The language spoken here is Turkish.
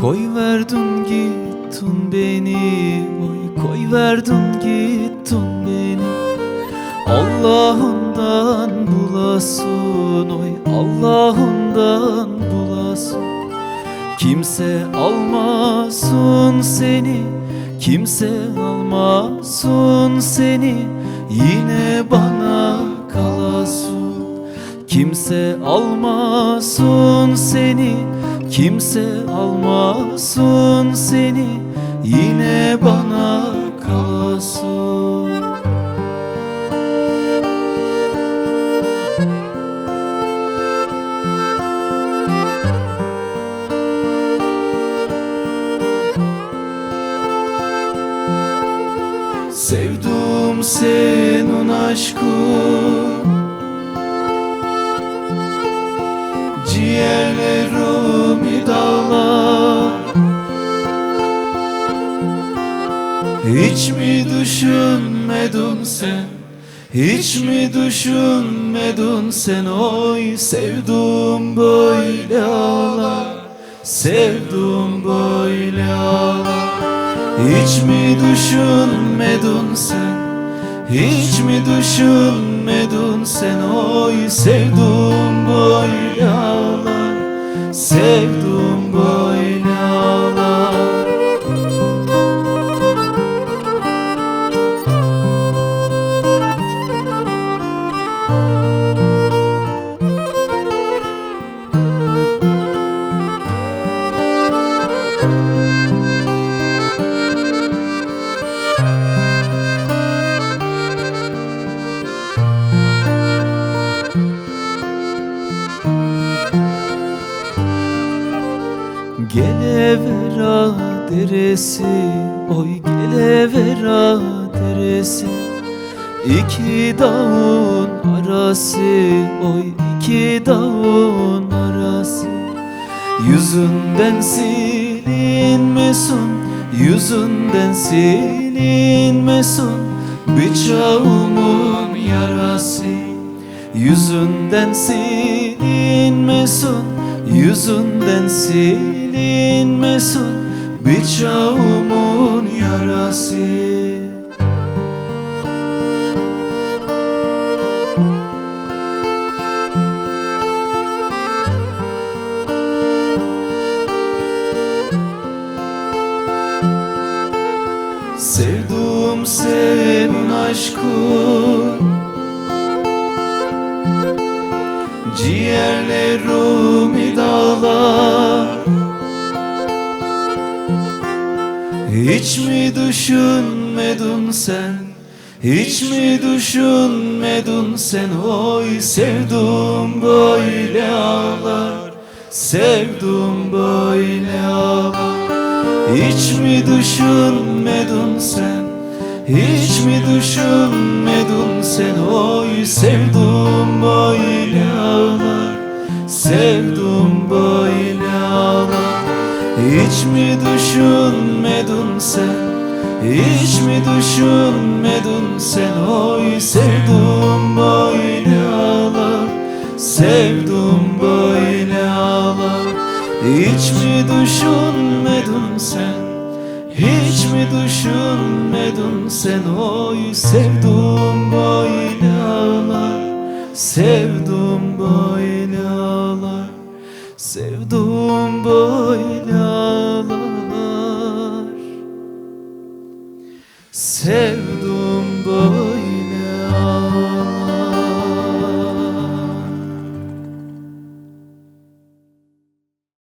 Koy verdin gittin beni Oy koy verdin gittin beni. Allah'ından bulasın Oy Allah'ından bulasın. Kimse almasın seni Kimse almasın seni. Yine bana kalasın. Kimse almasın seni Kimse almasın seni Yine bana kalasın. Sevdum senin aşkın. Ciğerlerimi dağlar. Hiç mi düşünmedin sen? Hiç mi düşünmedin sen? Oy sevdum böyle ağlar. Sevdum böyle ağlar. Hiç mi düşünmedin sen? Hiç mi düşünmedin sen? Oy sevdum Gelevera deresi Oy gelevera deresi. İki dağın arası Oy iki dağın arası. Yüzünden silinmesin Yüzünden silinmesin Bıçağımın yarası. Yüzünden silinmesin Yüzünden silinmesin Bıçağımın yarası. Sevduğum senin aşkın Ciğerlerimi dağlar. Hiç mi düşünmedin sen? Hiç mi düşünmedin sen? Oy sevdum böyle ağlar. Sevdum böyle ağlar. Hiç mi düşünmedin sen Hiç mi düşünmedin sen Oy sevdum böyle ağlar Sevdum böyle ağlar. Hiç mi düşünmedin sen Hiç mi düşünmedin sen Oy sevdum böyle ağlar Sevdum böyle ağlar. Hiç mi düşünmedin Hiç mi düşünmedin sen Oy sevdum böyle ağlar Sevdum böyle ağlar Sevdum